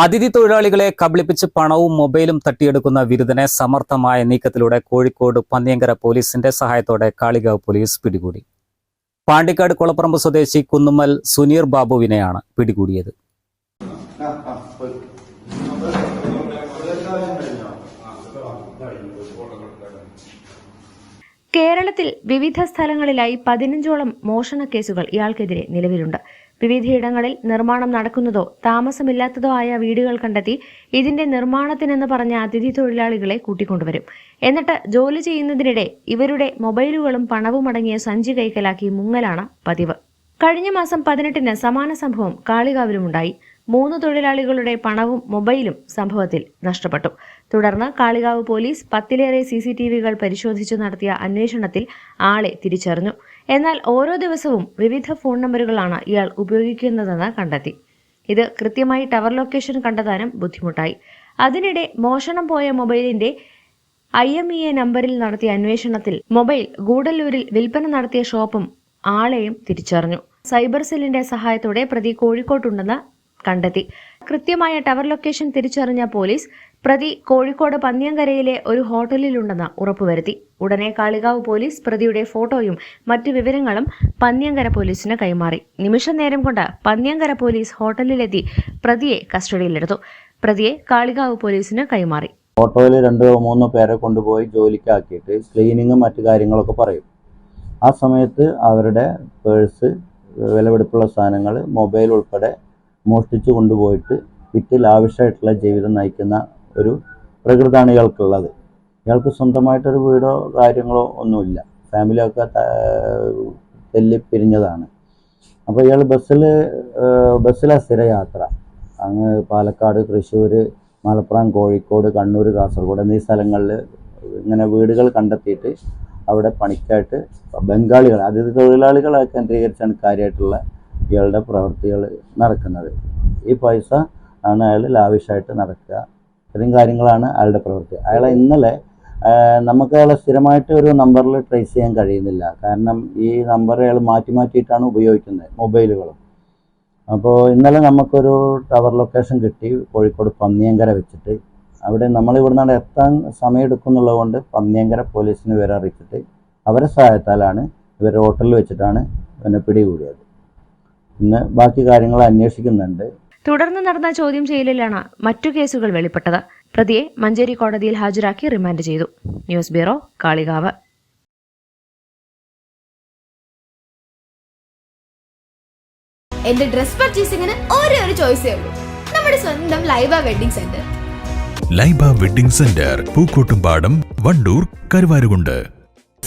അതിഥി തൊഴിലാളികളെ കബളിപ്പിച്ച് പണവും മൊബൈലും തട്ടിയെടുക്കുന്ന വിരുദ്ധനെ സമർത്ഥമായ നീക്കത്തിലൂടെ കോഴിക്കോട് പന്നിയങ്കര പോലീസിന്റെ സഹായത്തോടെ കാളികാവ് പോലീസ് പിടികൂടി. പാണ്ടിക്കാട് കൊളപ്പറമ്പ് സ്വദേശി കുന്നുമ്മൽ സുനീർ ബാബുവിനെയാണ് പിടികൂടിയത്. കേരളത്തിൽ വിവിധ സ്ഥലങ്ങളിലായി പതിനഞ്ചോളം മോഷണ കേസുകൾ ഇയാൾക്കെതിരെ നിലവിലുണ്ട്. വിവിധയിടങ്ങളിൽ നിർമ്മാണം നടക്കുന്നതോ താമസമില്ലാത്തതോ ആയ വീടുകൾ കണ്ടെത്തി ഇതിന്റെ നിർമ്മാണത്തിനെന്ന് പറഞ്ഞ അതിഥി തൊഴിലാളികളെ കൂട്ടിക്കൊണ്ടുവരും. എന്നിട്ട് ജോലി ചെയ്യുന്നതിനിടെ ഇവരുടെ മൊബൈലുകളും പണവും അടങ്ങിയ സഞ്ചി കൈക്കലാക്കി മുങ്ങലാണ് പതിവ്. കഴിഞ്ഞ മാസം പതിനെട്ടിന് സമാന സംഭവം കാളികാവിലുമുണ്ടായി. മൂന്ന് തൊഴിലാളികളുടെ പണവും മൊബൈലും സംഭവത്തിൽ നഷ്ടപ്പെട്ടു. തുടർന്ന് കാളികാവ് പോലീസ് പത്തിലേറെ സി സി ടി വികൾ പരിശോധിച്ചു നടത്തിയ അന്വേഷണത്തിൽ ആളെ തിരിച്ചറിഞ്ഞു. എന്നാൽ ഓരോ ദിവസവും വിവിധ ഫോൺ നമ്പറുകളാണ് ഇയാൾ ഉപയോഗിക്കുന്നതെന്ന് കണ്ടെത്തി. ഇത് കൃത്യമായി ടവർ ലൊക്കേഷൻ കണ്ടെത്താനും ബുദ്ധിമുട്ടായി. അതിനിടെ മോഷണം പോയ മൊബൈലിന്റെ ഐ എം ഇ എ നമ്പറിൽ നടത്തിയ അന്വേഷണത്തിൽ മൊബൈൽ ഗൂഡല്ലൂരിൽ വിൽപ്പന നടത്തിയ ഷോപ്പും ആളെയും തിരിച്ചറിഞ്ഞു. സൈബർ സെല്ലിന്റെ സഹായത്തോടെ പ്രതി കോഴിക്കോട്ടുണ്ടെന്ന് കണ്ടെത്തി. കൃത്യമായ ടവർ ലൊക്കേഷൻ തിരിച്ചറിഞ്ഞ പോലീസ് പ്രതി കോഴിക്കോട് പന്ന്യങ്കരയിലെ ഒരു ഹോട്ടലിലുണ്ടെന്ന് ഉറപ്പുവരുത്തി. ഉടനെ കാളികാവ് പോലീസ് പ്രതിയുടെ ഫോട്ടോയും മറ്റു വിവരങ്ങളും പന്ന്യങ്കര പോലീസിന് കൈമാറി. നിമിഷ നേരം കൊണ്ട് പന്ന്യങ്കര പോലീസ് ഹോട്ടലിലെത്തി പ്രതിയെ കസ്റ്റഡിയിലെടുത്തു. പ്രതിയെ കാളികാവ് പോലീസിന് കൈമാറി. ഓട്ടോയിൽ രണ്ടോ മൂന്നോ പേരെ കൊണ്ടുപോയി ജോലിക്കാക്കിയിട്ട് ക്ലീനിങ്ങും മറ്റു കാര്യങ്ങളൊക്കെ പറയും. ആ സമയത്ത് അവരുടെ പേഴ്സ് വിലപിടിപ്പുള്ള സാധനങ്ങൾ മൊബൈൽ ഉൾപ്പെടെ മോഷ്ടിച്ചു കൊണ്ടുപോയിട്ട് വിറ്റ് ലാവിഷായിട്ടുള്ള ജീവിതം നയിക്കുന്ന ഒരു പ്രകൃതാണ് ഇയാൾക്കുള്ളത് ഇയാൾക്ക് സ്വന്തമായിട്ടൊരു വീടോ കാര്യങ്ങളോ ഒന്നുമില്ല. ഫാമിലിയൊക്കെ തെല്ലി പിരിഞ്ഞതാണ് അപ്പോൾ ഇയാൾ ബസ്സിൽ ബസ്സിലെ സ്ഥിര യാത്ര അങ്ങ് പാലക്കാട് തൃശ്ശൂർ മലപ്പുറം കോഴിക്കോട് കണ്ണൂർ കാസർഗോഡ് എന്നീ സ്ഥലങ്ങളിൽ ഇങ്ങനെ വീടുകൾ കണ്ടെത്തിയിട്ട് അവിടെ പണിക്കായിട്ട് ബംഗാളികൾ അതിഥി തൊഴിലാളികളെ കേന്ദ്രീകരിച്ചാണ് കാര്യമായിട്ടുള്ള ഇയാളുടെ പ്രവൃത്തികൾ നടക്കുന്നത്. ഈ പൈസ ആണ് അയാൾ ലാവിഷായിട്ട് നടക്കുക. ഇത്രയും കാര്യങ്ങളാണ് അയാളുടെ പ്രവൃത്തി. അയാളെ ഇന്നലെ നമുക്ക് അയാളെ സ്ഥിരമായിട്ട് ഒരു നമ്പറിൽ ട്രേസ് ചെയ്യാൻ കഴിയുന്നില്ല. കാരണം ഈ നമ്പർ അയാൾ മാറ്റി മാറ്റിയിട്ടാണ് ഉപയോഗിക്കുന്നത് മൊബൈലുകളും. അപ്പോൾ ഇന്നലെ നമുക്കൊരു ടവർ ലൊക്കേഷൻ കിട്ടി കോഴിക്കോട് പന്നിയങ്കര വെച്ചിട്ട്. അവിടെ നമ്മൾ ഇവിടുന്ന് എത്താൻ സമയമെടുക്കും എന്നുള്ളത് കൊണ്ട് പന്നിയങ്കര പോലീസിന് വിവരം അറിയിച്ചിട്ട് അവരെ സഹായത്താലാണ് ഇവർ ഹോട്ടലിൽ വെച്ചിട്ടാണ് പിന്നെ പിടികൂടിയത്. ഇന്ന് ബാക്കി കാര്യങ്ങൾ അന്വേഷിക്കുന്നുണ്ട്. തുടർന്ന് നടന്ന ചോദ്യം ചെയ്യലിലാണ് മറ്റു കേസുകൾ വെളിപ്പെട്ടത്. പ്രതിയെ മഞ്ചേരി കോടതിയിൽ ഹാജരാക്കി റിമാൻഡ് ചെയ്തു. News bureau Kalikavu. എന്റെ ഡ്രസ് പർച്ചേസിംഗിന് ഒരേ ഒരു ചോയ്സേ ഉള്ളൂ. നമ്മുടെ സ്വന്തം Laiba wedding centre. Laiba wedding centre Pookkottumpadam Wandoor Karuvarakundu.